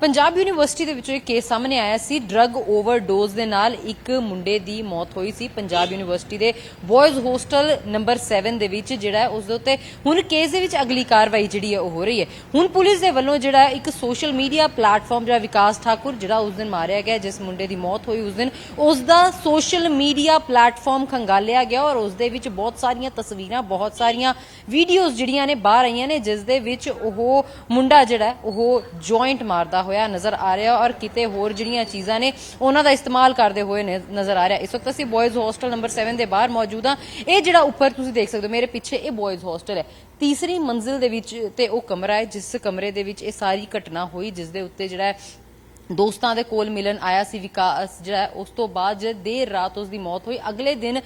Punjab university ਦੇ ਵਿੱਚੋਂ ਇੱਕ ਕੇਸ ਸਾਹਮਣੇ ਆਇਆ ਸੀ ਡਰੱਗ ਓਵਰਡੋਜ਼ ਦੇ ਨਾਲ ਇੱਕ ਮੁੰਡੇ ਦੀ ਮੌਤ ਹੋਈ ਸੀ। ਪੰਜਾਬ ਯੂਨੀਵਰਸਿਟੀ ਦੇ ਬॉयਜ਼ ਹੋਸਟਲ ਨੰਬਰ 7 ਦੇ ਵਿੱਚ ਜਿਹੜਾ ਹੈ, ਉਸ ਦੇ ਉੱਤੇ ਹੁਣ ਕੇਸ ਦੇ ਵਿੱਚ ਅਗਲੀ ਕਾਰਵਾਈ ਜਿਹੜੀ ਹੈ, ਉਹ ਹੋ ਰਹੀ ਹੈ। ਹੁਣ ਪੁਲਿਸ ਦੇ ਵੱਲੋਂ ਜਿਹੜਾ ਇੱਕ ਸੋਸ਼ਲ ਮੀਡੀਆ ਪਲੇਟਫਾਰਮ ਜਿਹੜਾ ਵਿਕਾਸ ਠਾਕੁਰ, ਜਿਹੜਾ ਉਸ ਦਿਨ ਮਾਰਿਆ ਗਿਆ, ਜਿਸ ਮੁੰਡੇ ਦੀ ਮੌਤ ਹੋਈ ਉਸ ਦਿਨ, ਉਸ ਦਾ ਸੋਸ਼ਲ ਮੀਡੀਆ ਪਲੇਟਫਾਰਮ ਖੰਗਾਲਿਆ ਗਿਆ ਔਰ ਉਸ ਦੇ ਵਿੱਚ ਬਹੁਤ ਸਾਰੀਆਂ ਤਸਵੀਰਾਂ, ਬਹੁਤ ਸਾਰੀਆਂ ਵੀਡੀਓਜ਼ ਜਿਹੜੀਆਂ ਨੇ ਬਾਹਰ ਆਈਆਂ ਨੇ, ਜਿਸ ਦੇ ਵਿੱਚ ਉਹ ਮੁੰਡਾ ਜਿਹੜਾ ਉਹ ਜੁਆਇੰਟ ਮਾਰਦਾ ਹੋਇਆ ਨਜ਼ਰ ਆ ਰਿਹਾ ਔਰ ਕਿਤੇ ਹੋਰ ਜਿਹੜੀਆਂ ਚੀਜ਼ਾਂ ਨੇ ਉਹਨਾਂ ਦਾ ਇਸਤੇਮਾਲ ਕਰਦੇ ਹੋਏ ਨਜ਼ਰ ਆ ਰਿਹਾ। ਇਸ ਵਕਤ ਅਸੀਂ ਬॉयਜ਼ ਹੋਸਟਲ ਨੰਬਰ 7 ਦੇ ਬਾਹਰ ਮੌਜੂਦ ਹਾਂ। ਇਹ ਜਿਹੜਾ ਉੱਪਰ ਤੁਸੀਂ ਦੇਖ ਸਕਦੇ ਹੋ, ਮੇਰੇ ਪਿੱਛੇ ਇਹ ਬॉयਜ਼ ਹੋਸਟਲ ਹੈ। ਤੀਸਰੀ ਮੰਜ਼ਿਲ ਦੇ ਵਿੱਚ ਤੇ ਉਹ ਕਮਰਾ ਹੈ, ਜਿਸ ਕਮਰੇ ਦੇ ਵਿੱਚ ਇਹ ਸਾਰੀ ਘਟਨਾ ਹੋਈ, ਜਿਸ ਦੇ ਉੱਤੇ ਜਿਹੜਾ ਦੋਸਤਾਂ ਦੇ ਕੋਲ ਮਿਲਣ ਆਇਆ ਸੀ ਵਿਕਾਸ ਜਿਹੜਾ ਉਸ ਤੋਂ ਬਾਅਦ ਜਦ ਦੇਰ ਰਾਤ ਉਸ ਦੀ ਮੌਤ ਹੋਈ। ਅਗਲੇ ਦਿਨ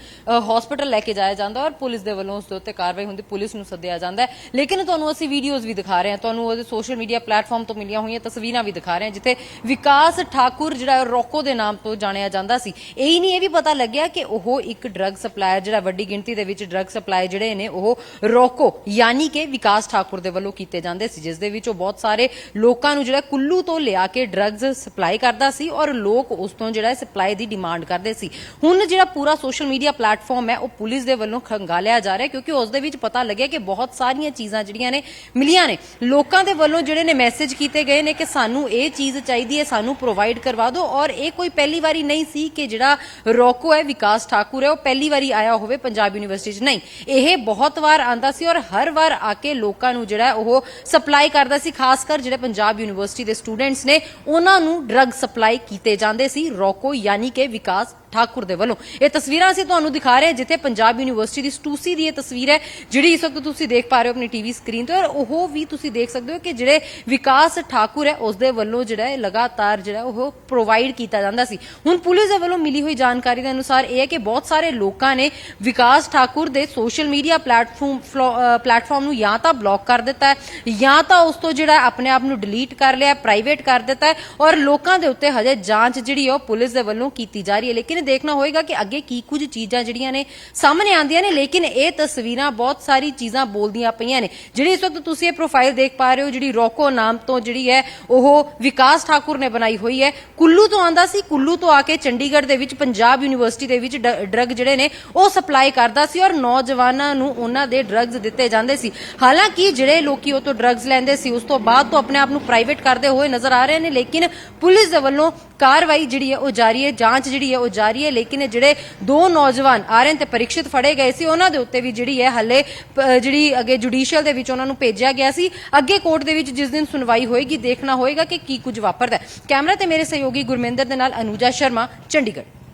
ਹਸਪੀਟਲ ਲੈ ਕੇ ਜਾਇਆ ਜਾਂਦਾ ਔਰ ਪੁਲਿਸ ਦੇ ਵੱਲੋਂ ਉਸ ਦੇ ਉੱਤੇ ਕਾਰਵਾਈ ਹੁੰਦੀ ਪੁਲਿਸ ਨੂੰ ਸੱਦਿਆ ਜਾਂਦਾ ਲੇਕਿਨ ਤੁਹਾਨੂੰ ਅਸੀਂ ਵੀਡੀਓਜ਼ ਵੀ ਦਿਖਾ ਰਹੇ ਹਾਂ। ਤੁਹਾਨੂੰ ਉਹਦੇ ਸੋਸ਼ਲ ਮੀਡੀਆ ਪਲੇਟਫਾਰਮ ਤੋਂ ਮਿਲੀਆਂ ਹੋਈਆਂ ਤਸਵੀਰਾਂ ਵੀ ਦਿਖਾ ਰਹੇ ਹਾਂ ਜਿੱਥੇ ਵਿਕਾਸ ਠਾਕੁਰ ਜਿਹੜਾ ਹੈ, ਰੋਕੋ ਦੇ ਨਾਮ ਤੋਂ ਜਾਣਿਆ ਜਾਂਦਾ ਸੀ। ਇਹੀ ਨਹੀਂ ਇਹ ਵੀ ਪਤਾ ਲੱਗਿਆ ਕਿ ਉਹ ਇੱਕ ਡਰੱਗ ਸਪਲਾਇਰ ਜਿਹੜਾ ਵੱਡੀ ਗਿਣਤੀ ਦੇ ਵਿੱਚ ਡਰੱਗ ਸਪਲਾਈ ਜਿਹੜੇ ਨੇ ਉਹ ਰੋਕੋ ਯਾਨੀ ਕਿ ਵਿਕਾਸ ਠਾਕੁਰ ਦੇ ਵੱਲੋਂ ਕੀਤੇ ਜਾਂਦੇ ਸੀ ਜਿਸ ਦੇ ਵਿੱਚ ਉਹ ਬਹੁਤ ਸਾਰੇ ਲੋਕਾਂ ਨੂੰ ਜਿਹੜਾ ਕੁੱਲੂ ਤੋਂ ਲਿਆ ਕੇ ਡਰੱਗਸ ਸਪਲਾਈ ਕਰਦਾ ਸੀ ਔਰ ਲੋਕ ਉਸ ਤੋਂ ਜਿਹੜਾ ਸਪਲਾਈ ਦੀ ਡਿਮਾਂਡ ਕਰਦੇ ਸੀ। ਹੁਣ ਜਿਹੜਾ ਪੂਰਾ ਸੋਸ਼ਲ ਮੀਡੀਆ ਪਲੇਟਫਾਰਮ ਹੈ, ਉਹ ਪੁਲਿਸ ਦੇ ਵੱਲੋਂ ਖੰਗਾਲਿਆ ਜਾ ਰਿਹਾ ਕਿਉਂਕਿ ਉਸ ਦੇ ਵਿੱਚ ਪਤਾ ਲੱਗਿਆ ਕਿ ਬਹੁਤ ਸਾਰੀਆਂ ਚੀਜ਼ਾਂ ਜਿਹੜੀਆਂ ਨੇ, ਮਿਲੀਆਂ ਨੇ। ਲੋਕਾਂ ਦੇ ਵੱਲੋਂ ਜਿਹੜੇ ਨੇ ਮੈਸੇਜ ਕੀਤੇ ਗਏ ਨੇ ਕਿ ਸਾਨੂੰ ਇਹ ਚੀਜ਼ ਚਾਹੀਦੀ ਹੈ, ਸਾਨੂੰ ਪ੍ਰੋਵਾਈਡ ਕਰਵਾ ਦਿਓ ਔਰ ਇਹ ਕੋਈ ਪਹਿਲੀ ਵਾਰੀ ਨਹੀਂ ਸੀ ਕਿ ਜਿਹੜਾ ਰੋਕੋ ਹੈ, ਵਿਕਾਸ ਠਾਕੁਰ ਹੈ, ਉਹ ਪਹਿਲੀ ਵਾਰੀ ਆਇਆ ਹੋਵੇ ਪੰਜਾਬ ਯੂਨੀਵਰਸਿਟੀ 'ਚ। ਨਹੀਂ, ਇਹ ਬਹੁਤ ਵਾਰ ਆਂਦਾ ਸੀ ਔਰ ਹਰ ਵਾਰ ਆ ਕੇ ਲੋਕਾਂ ਨੂੰ ਜਿਹੜਾ ਉਹ ਸਪਲਾਈ ਕਰਦਾ ਸੀ, ਖਾਸ ਕਰ ਜਿਹੜੇ ਪੰਜਾਬ ਯੂਨੀਵਰਸਿਟੀ ਦੇ ਸਟੂਡੈਂਟਸ ਨੇ, ਉਹਨਾਂ ਨੂੰ ਡਰੱਗ ਸਪਲਾਈ ਕੀਤੇ ਜਾਂਦੇ ਸੀ, ਰੋਕੋ ਯਾਨੀ ਕਿ ਵਿਕਾਸ ਠਾਕੁਰ ਦੇ ਵੱਲੋਂ। ਇਹ ਤਸਵੀਰਾਂ ਅਸੀਂ ਤੁਹਾਨੂੰ ਦਿਖਾ ਰਹੇ ਹਾਂ, ਜਿੱਥੇ ਪੰਜਾਬ ਯੂਨੀਵਰਸਿਟੀ ਦੀ ਸਟੂਸੀ ਦੀ ਇਹ ਤਸਵੀਰ ਹੈ, ਜਿਹੜੀ ਇਸ ਵਕਤ ਤੁਸੀਂ ਦੇਖ ਪਾ ਰਹੇ ਹੋ ਆਪਣੀ ਟੀਵੀ ਸਕਰੀਨ ਤੇ। ਔਰ ਉਹ ਵੀ ਤੁਸੀਂ ਦੇਖ ਸਕਦੇ ਹੋ ਕਿ ਜਿਹੜੇ ਵਿਕਾਸ ਠਾਕੁਰ ਹੈ, ਉਸ ਦੇ ਵੱਲੋਂ ਜਿਹੜਾ ਹੈ ਲਗਾਤਾਰ ਜਿਹੜਾ ਉਹ ਪ੍ਰੋਵਾਈਡ ਕੀਤਾ ਜਾਂਦਾ ਸੀ। ਹੁਣ ਪੁਲਿਸ ਦੇ ਵੱਲੋਂ ਮਿਲੀ ਹੋਈ ਜਾਣਕਾਰੀ ਦੇ ਅਨੁਸਾਰ ਇਹ ਹੈ ਕਿ ਬਹੁਤ ਸਾਰੇ ਲੋਕਾਂ ਨੇ ਵਿਕਾਸ ਠਾਕੁਰ ਦੇ ਸੋਸ਼ਲ ਮੀਡੀਆ ਪਲੇਟਫਾਰਮ ਪਲੇਟਫਾਰਮ ਨੂੰ ਜਾਂ ਤਾਂ ਬਲੌਕ ਕਰ ਦਿੱਤਾ ਹੈ, ਜਾਂ ਤਾਂ ਉਸ ਤੋਂ ਜਿਹੜਾ ਆਪਣੇ ਆਪ ਨੂੰ ਡਿਲੀਟ ਕਰ ਲਿਆ ਪ੍ਰਾਈਵੇਟ ਕਰ ਦਿੱਤਾ ਹੈ। ਔਰ ਲੋਕਾਂ ਦੇ ਉੱਤੇ ਹਜੇ ਜਾਂਚ ਜਿਹੜੀ ਹੈ ਉਹ ਪੁਲਿਸ ਦੇ ਵੱਲੋਂ ਕੀਤੀ ਜਾ ਰਹੀ ਹੈ। ਲੇਕਿਨ ਦੇਖਣਾ ਹੋਏਗਾ ਕਿ ਅੱਗੇ ਕੀ ਕੁਝ ਚੀਜ਼ਾਂ ਜਿਹੜੀਆਂ ਨੇ ਸਾਹਮਣੇ ਆਉਂਦੀਆਂ ਨੇ, ਲੇਕਿਨ ਇਹ ਤਸਵੀਰਾਂ ਬਹੁਤ ਸਾਰੀ ਚੀਜ਼ਾਂ ਬੋਲਦੀਆਂ ਪਈਆਂ ਨੇ। ਜਿਹੜੀ ਇਸ ਵਕਤ ਤੁਸੀਂ ਇਹ ਪ੍ਰੋਫਾਈਲ ਦੇਖ ਪਾ ਰਹੇ ਹੋ, ਜਿਹੜੀ ਰੋਕੋ ਨਾਮ ਤੋਂ ਜਿਹੜੀ ਹੈ, ਉਹ ਵਿਕਾਸ ਠਾਕੁਰ ਨੇ ਬਣਾਈ ਹੋਈ ਹੈ। ਕੁੱਲੂ ਤੋਂ ਆਂਦਾ ਸੀ, ਕੁੱਲੂ ਤੋਂ ਆ ਕੇ ਚੰਡੀਗੜ੍ਹ ਦੇ ਵਿੱਚ, ਪੰਜਾਬ ਯੂਨੀਵਰਸਿਟੀ ਦੇ ਵਿੱਚ ਡਰੱਗ ਜਿਹੜੇ ਨੇ, ਉਹ ਸਪਲਾਈ ਕਰਦਾ ਸੀ ਔਰ ਨੌਜਵਾਨਾਂ ਨੂੰ ਉਹਨਾਂ ਦੇ ਡਰੱਗਸ ਦਿੱਤੇ ਜਾਂਦੇ ਸੀ। ਹਾਲਾਂਕਿ ਜਿਹੜੇ ਲੋਕੀ ਉਹ ਤੋਂ ਡਰੱਗਸ ਲੈਂਦੇ ਸੀ, ਉਸ ਤੋਂ ਬਾਅਦ ਤੋਂ ਆਪਣੇ ਆਪ ਨੂੰ ਪ੍ਰਾਈਵੇਟ ਕਰਦੇ ਹੋਏ ਨਜ਼ਰ ਆ ਰਹੇ ਨੇ, ਲੇਕਿਨ ਪੁਲਿਸ ਦੇ ਵੱਲੋਂ ਕਾਰਵਾਈ ਜਿਹੜੀ ਹੈ ਉਹ ਜਾਰੀ ਹੈ, ਜਾਂਚ ਜਿਹੜੀ ਹੈ ਉਹ ਜਾਰੀ ਹੈ, ਲੇਕਿਨ ਜਿਹੜੇ ਦੋ ਨੌਜਵਾਨ ਆਰਐਨ ਤੇ ਪਰੀਖਿਤ ਫੜੇ ਗਏ ਸੀ, ਉਹਨਾਂ ਦੇ ਉੱਤੇ ਵੀ ਜਿਹੜੀ ਹੈ ਹੱਲੇ ਜਿਹੜੀ ਅੱਗੇ ਜੁਡੀਸ਼ੀਅਲ ਦੇ ਵਿੱਚ ਉਹਨਾਂ ਨੂੰ ਭੇਜਿਆ ਗਿਆ ਸੀ। ਅੱਗੇ ਕੋਰਟ ਦੇ ਵਿੱਚ ਜਿਸ ਦਿਨ ਸੁਣਵਾਈ ਹੋਏਗੀ, ਦੇਖਣਾ ਹੋਏਗਾ ਕਿ ਕੀ ਕੁਝ ਵਾਪਰਦਾ ਹੈ। ਕੈਮਰਾ ਤੇ ਮੇਰੇ ਸਹਿਯੋਗੀ ਗੁਰਮਿੰਦਰ ਦੇ ਨਾਲ ਅਨੂਜਾ ਸ਼ਰਮਾ, ਚੰਡੀਗੜ੍ਹ।